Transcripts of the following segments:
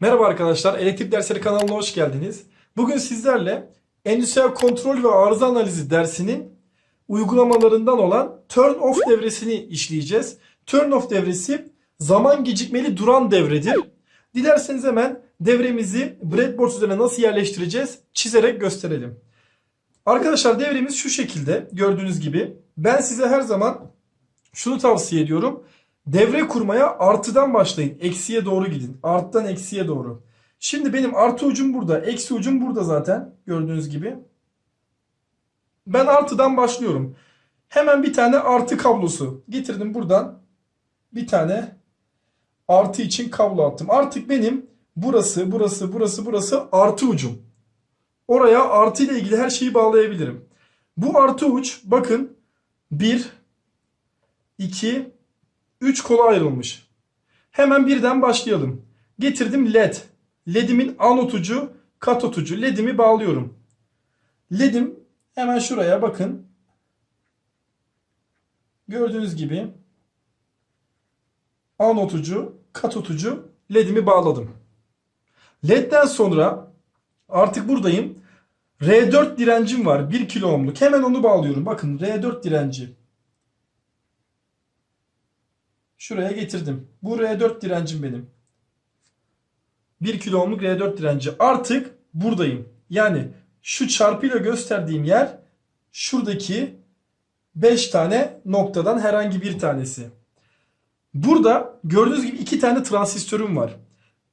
Merhaba arkadaşlar, Elektrik Dersleri kanalına hoş geldiniz. Bugün sizlerle endüstriyel kontrol ve arıza analizi dersinin uygulamalarından olan turn off devresini işleyeceğiz. Turn off devresi zaman gecikmeli duran devredir. Dilerseniz hemen devremizi breadboard üzerine nasıl yerleştireceğiz çizerek gösterelim. Arkadaşlar devremiz şu şekilde gördüğünüz gibi. Ben size her zaman şunu tavsiye ediyorum. Devre kurmaya artıdan başlayın. Eksiye doğru gidin. Arttan eksiye doğru. Şimdi benim artı ucum burada. Eksi ucum burada zaten. Gördüğünüz gibi. Ben artıdan başlıyorum. Hemen bir tane artı kablosu. Getirdim buradan. Bir tane artı için kablo attım. Artık benim burası, burası, burası, burası artı ucum. Oraya artı ile ilgili her şeyi bağlayabilirim. Bu artı uç bakın 1, 2, 3 kola ayrılmış. Hemen birden başlayalım. Getirdim led. Ledimin anot ucu, katot ucu. Ledimi bağlıyorum. Ledim hemen şuraya bakın. Gördüğünüz gibi anot ucu, katot ucu ledimi bağladım. Ledden sonra artık buradayım. R4 direncim var. 1 kilo ohmluk. Hemen onu bağlıyorum. Bakın R4 direnci. Şuraya getirdim. Bu R4 direncim benim. 1 kilo ohmluk R4 direnci. Artık buradayım. Yani şu çarpıyla gösterdiğim yer şuradaki 5 tane noktadan herhangi bir tanesi. Burada gördüğünüz gibi iki tane transistörüm var.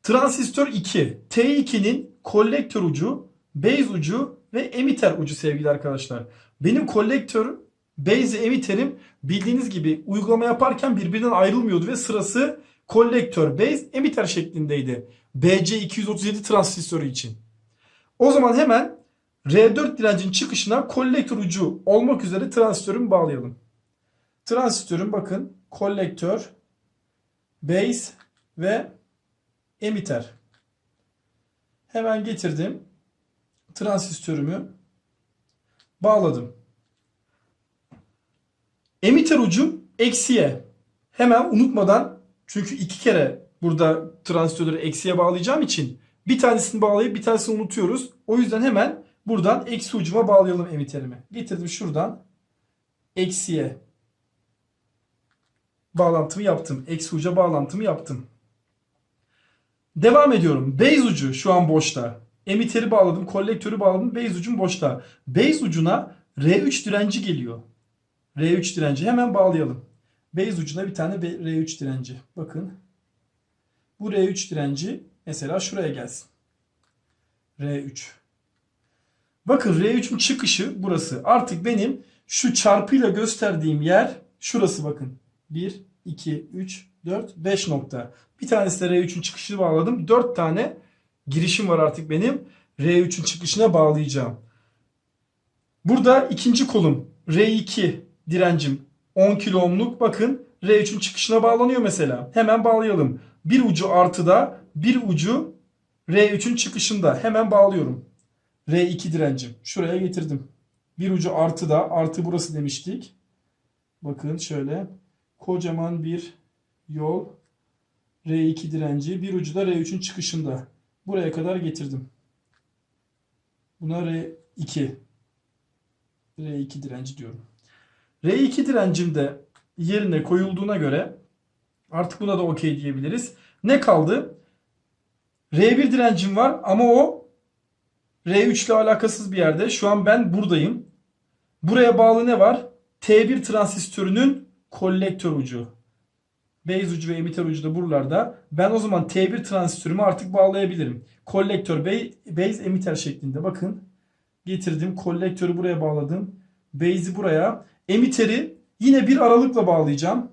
Transistör 2. T2'nin kolektör ucu, base ucu ve emitter ucu sevgili arkadaşlar. Benim kolektör, base ve emitterim bildiğiniz gibi uygulama yaparken birbirinden ayrılmıyordu ve sırası kolektör, base, emitter şeklindeydi. BC237 transistörü için. O zaman hemen R4 direncin çıkışına kolektör ucu olmak üzere transistörümü bağlayalım. Transistörüm bakın kolektör, base ve emitter. Hemen getirdim. Transistörümü bağladım. Emitter ucum eksiye. Hemen unutmadan çünkü iki kere burada transistörleri eksiye bağlayacağım için bir tanesini bağlayıp bir tanesini unutuyoruz. O yüzden hemen buradan eksi ucuma bağlayalım emitterimi. Getirdim şuradan eksiye bağlantımı yaptım. Eksi uca bağlantımı yaptım. Devam ediyorum. Base ucu şu an boşta. Emitteri bağladım, kolektörü bağladım. Base ucum boşta. Base ucuna R3 direnci geliyor. R3 direnci hemen bağlayalım. Base ucuna bir tane R3 direnci. Bakın. Bu R3 direnci mesela şuraya gelsin. R3. Bakın R3'ün çıkışı burası. Artık benim şu çarpıyla gösterdiğim yer şurası bakın. 1, 2, 3, 4, 5 nokta. Bir tanesi de R3'ün çıkışını bağladım. 4 tane girişim var artık benim. R3'ün çıkışına bağlayacağım. Burada ikinci kolum R2 direncim 10 kilo ohmluk. Bakın R3'ün çıkışına bağlanıyor mesela. Hemen bağlayalım. Bir ucu artıda, bir ucu R3'ün çıkışında. Hemen bağlıyorum. R2 direncim. Şuraya getirdim. Bir ucu artıda. Artı burası demiştik. Bakın şöyle. Kocaman bir yol. R2 direnci. Bir ucu da R3'ün çıkışında. Buraya kadar getirdim. Buna R2. R2 direnci diyorum. R2 direncim de yerine koyulduğuna göre artık buna da okey diyebiliriz. Ne kaldı? R1 direncim var ama o R3 ile alakasız bir yerde. Şu an ben buradayım. Buraya bağlı ne var? T1 transistörünün kolektör ucu. Base ucu ve emitter ucu da buralarda. Ben o zaman T1 transistörümü artık bağlayabilirim. Kolektör, base, emitter şeklinde. Bakın getirdim. Kolektörü buraya bağladım. Base'i buraya. Emitteri yine bir aralıkla bağlayacağım.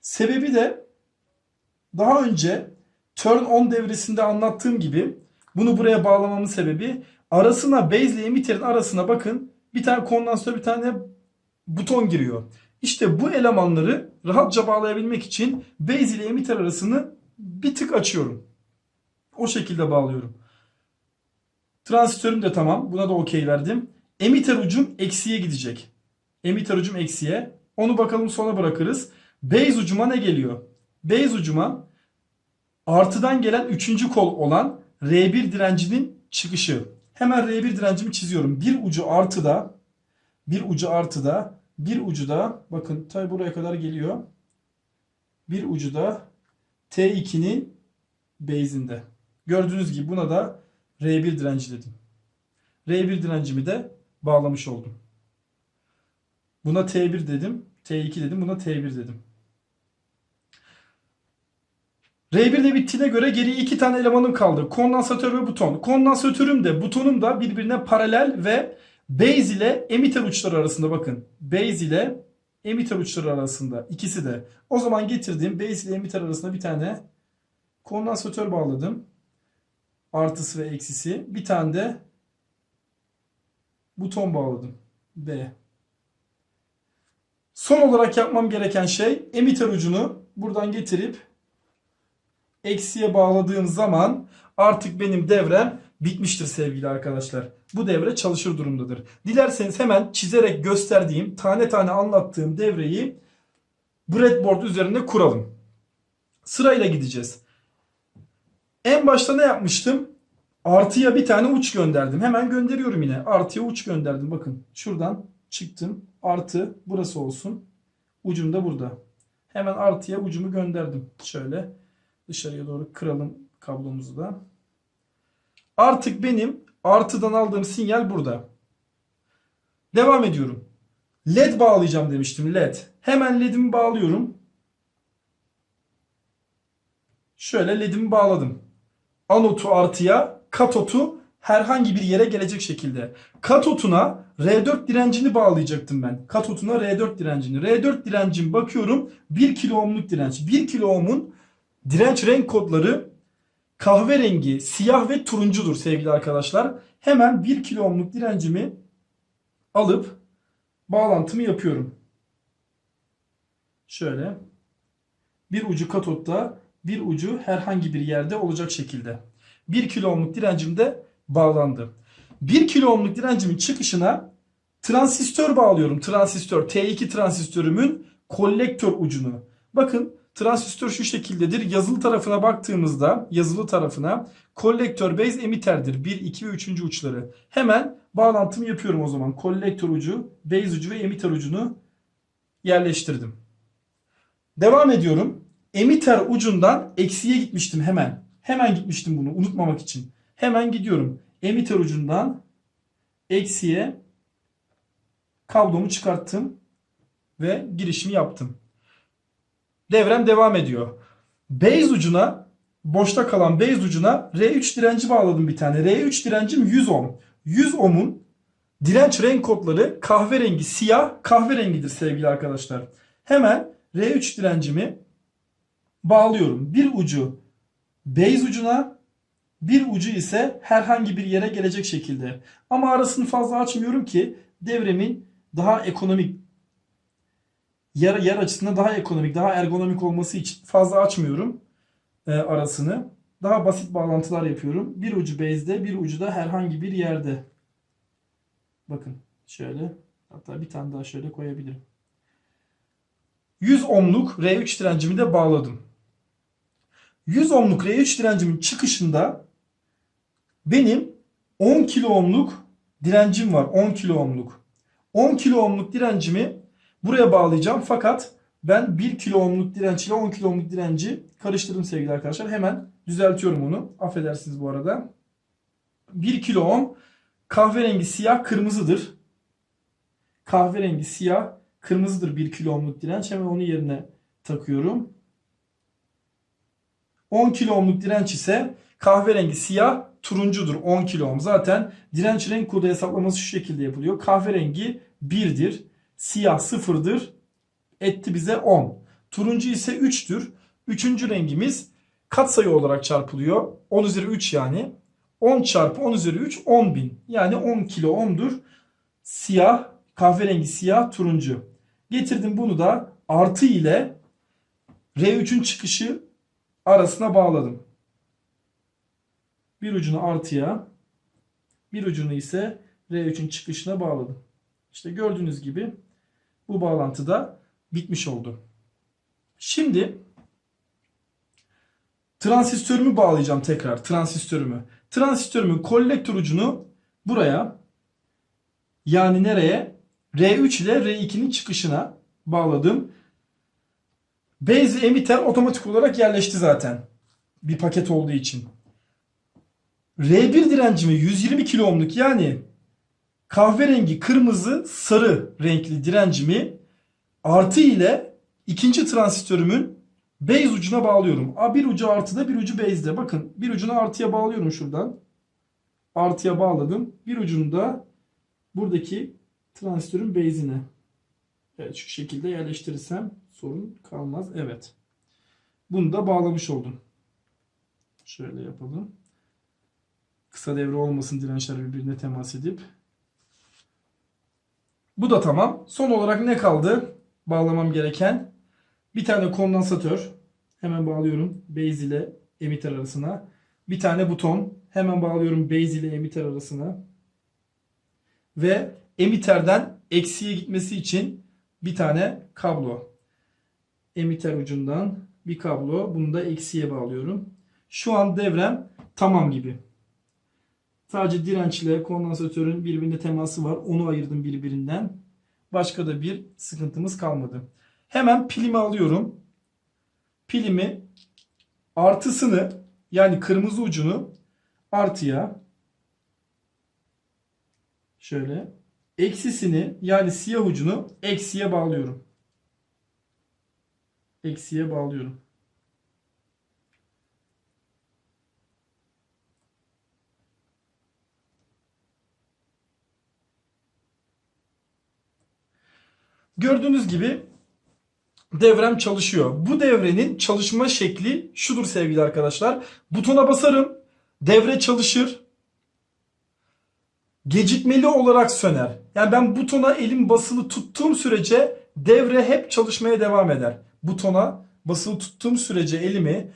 Sebebi de daha önce turn on devresinde anlattığım gibi bunu buraya bağlamamın sebebi arasına base ile emitterin arasına bakın bir tane kondansatör bir tane buton giriyor. İşte bu elemanları rahatça bağlayabilmek için base ile emitter arasını bir tık açıyorum. O şekilde bağlıyorum. Transistörüm de tamam. Buna da okey verdim. Emitter ucum eksiye gidecek. Emitter ucum eksiye. Onu bakalım sona bırakırız. Base ucuma ne geliyor? Base ucuma Artıdan gelen üçüncü kol olan R1 direncinin çıkışı. Hemen R1 direncimi çiziyorum. Bir ucu artıda, bir ucu artıda, bir ucu da bakın tabi buraya kadar geliyor. Bir ucu da T2'nin base'inde. Gördüğünüz gibi buna da R1 direnci dedim. R1 direncimi de bağlamış oldum. Buna T1 dedim. T2 dedim. Buna T1 dedim. R1 de bittiğine göre geriye iki tane elemanım kaldı. Kondansatör ve buton. Kondansatörüm de butonum da birbirine paralel ve base ile emitter uçları arasında bakın. Base ile emitter uçları arasında ikisi de. O zaman getirdiğim base ile emitter arasında bir tane kondansatör bağladım. Artısı ve eksisi. Bir tane de buton bağladım. B. Son olarak yapmam gereken şey emitter ucunu buradan getirip eksiye bağladığım zaman artık benim devrem bitmiştir sevgili arkadaşlar. Bu devre çalışır durumdadır. Dilerseniz hemen çizerek gösterdiğim, tane tane anlattığım devreyi breadboard üzerinde kuralım. Sırayla gideceğiz. En başta ne yapmıştım? Artıya bir tane uç gönderdim. Hemen gönderiyorum yine. Artıya uç gönderdim. Bakın şuradan çıktım. Artı burası olsun. Ucum da burada. Hemen artıya ucumu gönderdim. Şöyle dışarıya doğru kıralım kablomuzu da. Artık benim artıdan aldığım sinyal burada. Devam ediyorum. LED bağlayacağım demiştim. LED. Hemen LED'imi bağlıyorum. Şöyle LED'imi bağladım. Anotu artıya, katotu herhangi bir yere gelecek şekilde. Katotuna R4 direncini bağlayacaktım ben. Katotuna R4 direncini. R4 direncim bakıyorum 1 kilo ohmluk direnç. 1 kilo ohmun direnç renk kodları kahverengi, siyah ve turuncudur sevgili arkadaşlar. Hemen 1 kilo ohmluk direncimi alıp bağlantımı yapıyorum. Şöyle. Bir ucu katotta, bir ucu herhangi bir yerde olacak şekilde. 1 kilo ohmluk direncim de bağlandı. 1 kilo ohmluk direncimin çıkışına transistör bağlıyorum. Transistör T2 transistörümün kolektör ucunu. Bakın transistör şu şekildedir. Yazılı tarafına baktığımızda yazılı tarafına kolektör base emitterdir. 1, 2 ve 3. uçları. Hemen bağlantımı yapıyorum o zaman. Kolektör ucu, base ucu ve emitter ucunu yerleştirdim. Devam ediyorum. Emitter ucundan eksiye gitmiştim hemen. Hemen gitmiştim bunu unutmamak için. Hemen gidiyorum. Emitter ucundan eksiye kablomu çıkarttım ve girişimi yaptım. Devrem devam ediyor. Base ucuna boşta kalan base ucuna R3 direnci bağladım bir tane. R3 direncim 100 ohm. 100 ohmun direnç renk kodları kahverengi, siyah kahverengidir sevgili arkadaşlar. Hemen R3 direncimi bağlıyorum. Bir ucu base ucuna bir ucu ise herhangi bir yere gelecek şekilde. Ama arasını fazla açmıyorum ki devremin daha ekonomik yer, yer açısından daha ekonomik, daha ergonomik olması için fazla açmıyorum e, arasını. Daha basit bağlantılar yapıyorum. Bir ucu base'de, bir ucu da herhangi bir yerde. Bakın şöyle. Hatta bir tane daha şöyle koyabilirim. 100 ohmluk R3 direncimi de bağladım. 100 ohmluk R3 direncimin çıkışında benim 10 kilo ohmluk direncim var. 10 kilo ohmluk. 10 kilo ohmluk direncimi buraya bağlayacağım. Fakat ben 1 kilo ohmluk direnç ile 10 kilo ohmluk direnci karıştırdım sevgili arkadaşlar. Hemen düzeltiyorum onu. Affedersiniz bu arada. 1 kilo ohm kahverengi siyah kırmızıdır. Kahverengi siyah kırmızıdır 1 kilo ohmluk direnç. Hemen onu yerine takıyorum. 10 kilo ohmluk direnç ise kahverengi siyah turuncudur 10 kilo ohm. Zaten direnç renk kodu hesaplaması şu şekilde yapılıyor. Kahverengi 1'dir. Siyah 0'dır. Etti bize 10. Turuncu ise 3'tür. Üçüncü rengimiz katsayı olarak çarpılıyor. 10 üzeri 3 yani. 10 çarpı 10 üzeri 3 10 bin. Yani 10 kilo ohm'dur. Siyah, kahverengi siyah, turuncu. Getirdim bunu da artı ile R3'ün çıkışı arasına bağladım. Bir ucunu artıya, bir ucunu ise R3'ün çıkışına bağladım. İşte gördüğünüz gibi bu bağlantı da bitmiş oldu. Şimdi Transistörümü bağlayacağım tekrar. Transistörümü. Transistörümün kolektör ucunu buraya yani nereye? R3 ile R2'nin çıkışına bağladım. Base emitter otomatik olarak yerleşti zaten. Bir paket olduğu için. R1 direncimi 120 kilo ohmluk yani kahverengi, kırmızı, sarı renkli direncimi artı ile ikinci transistörümün base ucuna bağlıyorum. A bir ucu artıda bir ucu base'de. Bakın bir ucunu artıya bağlıyorum şuradan. Artıya bağladım. Bir ucunu da buradaki transistörün base'ine. Evet şu şekilde yerleştirirsem sorun kalmaz. Evet. Bunu da bağlamış oldum. Şöyle yapalım. Kısa devre olmasın dirençler birbirine temas edip. Bu da tamam. Son olarak ne kaldı? Bağlamam gereken bir tane kondansatör. Hemen bağlıyorum base ile emitter arasına. Bir tane buton. Hemen bağlıyorum base ile emitter arasına. Ve emitterden eksiye gitmesi için bir tane kablo. Emitter ucundan bir kablo. Bunu da eksiye bağlıyorum. Şu an devrem tamam gibi. Sadece dirençle kondansatörün birbirine teması var. Onu ayırdım birbirinden. Başka da bir sıkıntımız kalmadı. Hemen pilimi alıyorum. Pilimi artısını yani kırmızı ucunu artıya şöyle eksisini yani siyah ucunu eksiye bağlıyorum. Eksiye bağlıyorum. Gördüğünüz gibi devrem çalışıyor. Bu devrenin çalışma şekli şudur sevgili arkadaşlar. Butona basarım. Devre çalışır. Gecikmeli olarak söner. Yani ben butona elim basılı tuttuğum sürece devre hep çalışmaya devam eder. Butona basılı tuttuğum sürece elimi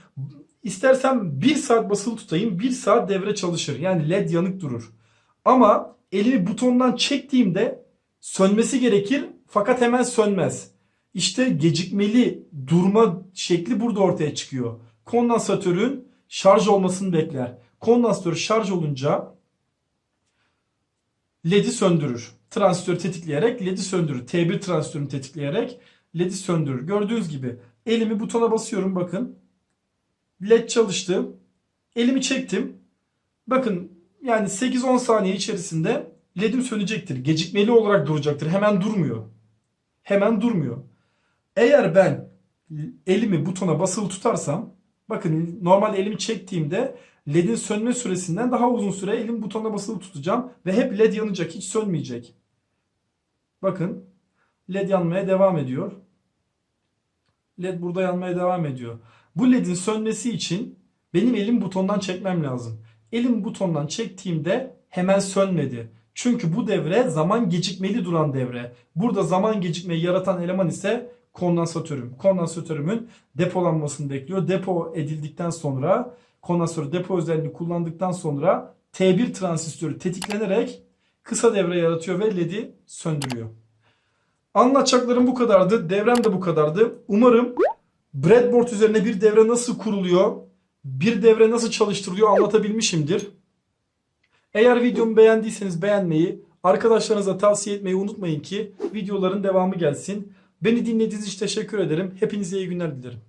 istersem 1 saat basılı tutayım 1 saat devre çalışır. Yani led yanık durur. Ama elimi butondan çektiğimde sönmesi gerekir fakat hemen sönmez. İşte gecikmeli durma şekli burada ortaya çıkıyor. Kondansatörün şarj olmasını bekler. Kondansatör şarj olunca LED'i söndürür. Transistörü tetikleyerek LED'i söndürür. T1 transistörünü tetikleyerek LED'i söndürür. Gördüğünüz gibi elimi butona basıyorum bakın. LED çalıştı. Elimi çektim. Bakın yani 8-10 saniye içerisinde LED'im sönecektir. Gecikmeli olarak duracaktır. Hemen durmuyor. Hemen durmuyor. Eğer ben elimi butona basılı tutarsam bakın normal elimi çektiğimde LED'in sönme süresinden daha uzun süre elim butona basılı tutacağım ve hep LED yanacak hiç sönmeyecek. Bakın LED yanmaya devam ediyor. LED burada yanmaya devam ediyor. Bu LED'in sönmesi için benim elim butondan çekmem lazım. Elim butondan çektiğimde hemen sönmedi. Çünkü bu devre zaman gecikmeli duran devre. Burada zaman gecikmeyi yaratan eleman ise kondansatörüm. Kondansatörümün depolanmasını bekliyor. Depo edildikten sonra kondansatör depo özelliğini kullandıktan sonra T1 transistörü tetiklenerek kısa devre yaratıyor ve LED'i söndürüyor. Anlatacaklarım bu kadardı. Devrem de bu kadardı. Umarım breadboard üzerine bir devre nasıl kuruluyor, bir devre nasıl çalıştırılıyor anlatabilmişimdir. Eğer videomu beğendiyseniz beğenmeyi, arkadaşlarınıza tavsiye etmeyi unutmayın ki videoların devamı gelsin. Beni dinlediğiniz için teşekkür ederim. Hepinize iyi günler dilerim.